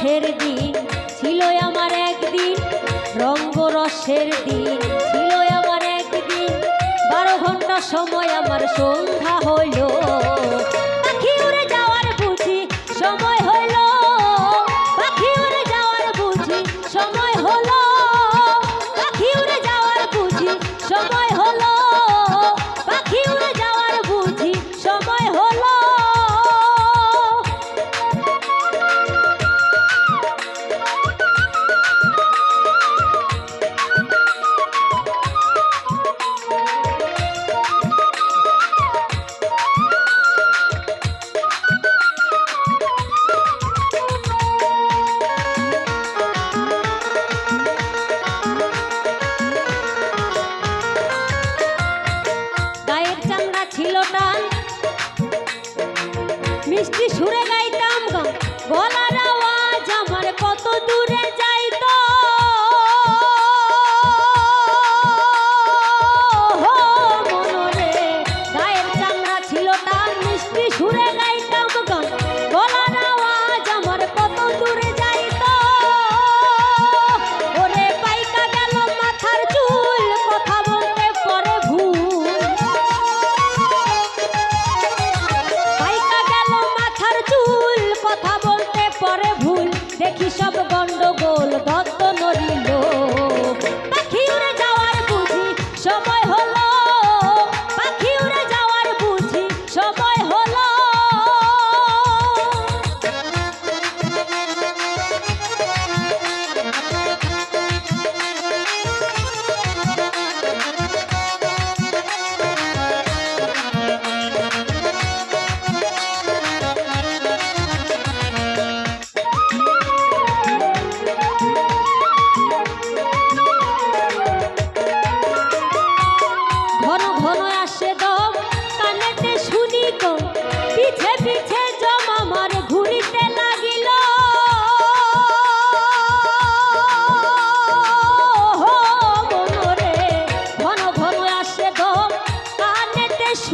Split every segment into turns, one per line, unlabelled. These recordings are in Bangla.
রসের দিন, ছিল আমার একদিন। রঙ্গ রসের দিন, ছিল আমার একদিন। বারো ঘণ্টা সময় আমার সন্ধ্যা হইল। সুরে গাইতে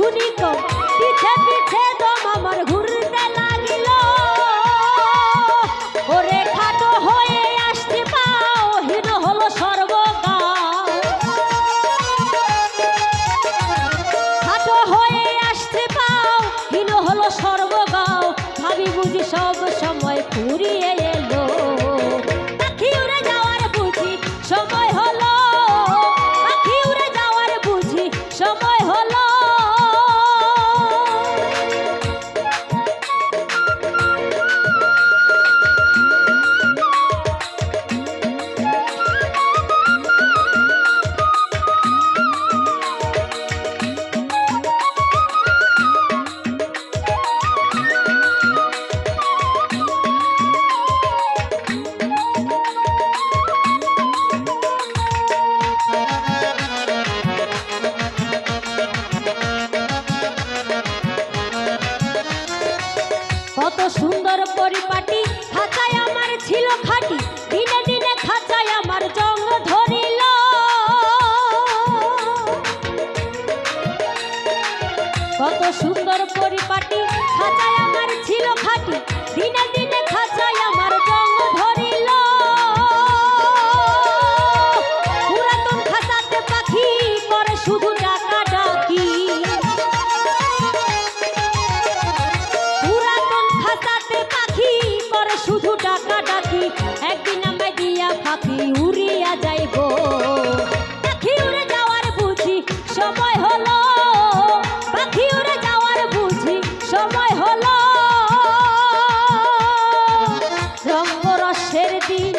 ঘুরি কো পিছে পিছে দম আমার ঘুরতে পরিপাটি খাঁচায় আমার ছিল খাটি দিনে দিনে খাঁচায় আমার জং ধরিল। কত সুন্দর পরিপাটি একদিন আমায় দিয়া ফাঁকি উড়িয়া যাইব। পাখি উড়ে বুঝি সময় হলো। পাখি উড়ে বুঝি সময় হলো। রঙ্গরসের দিন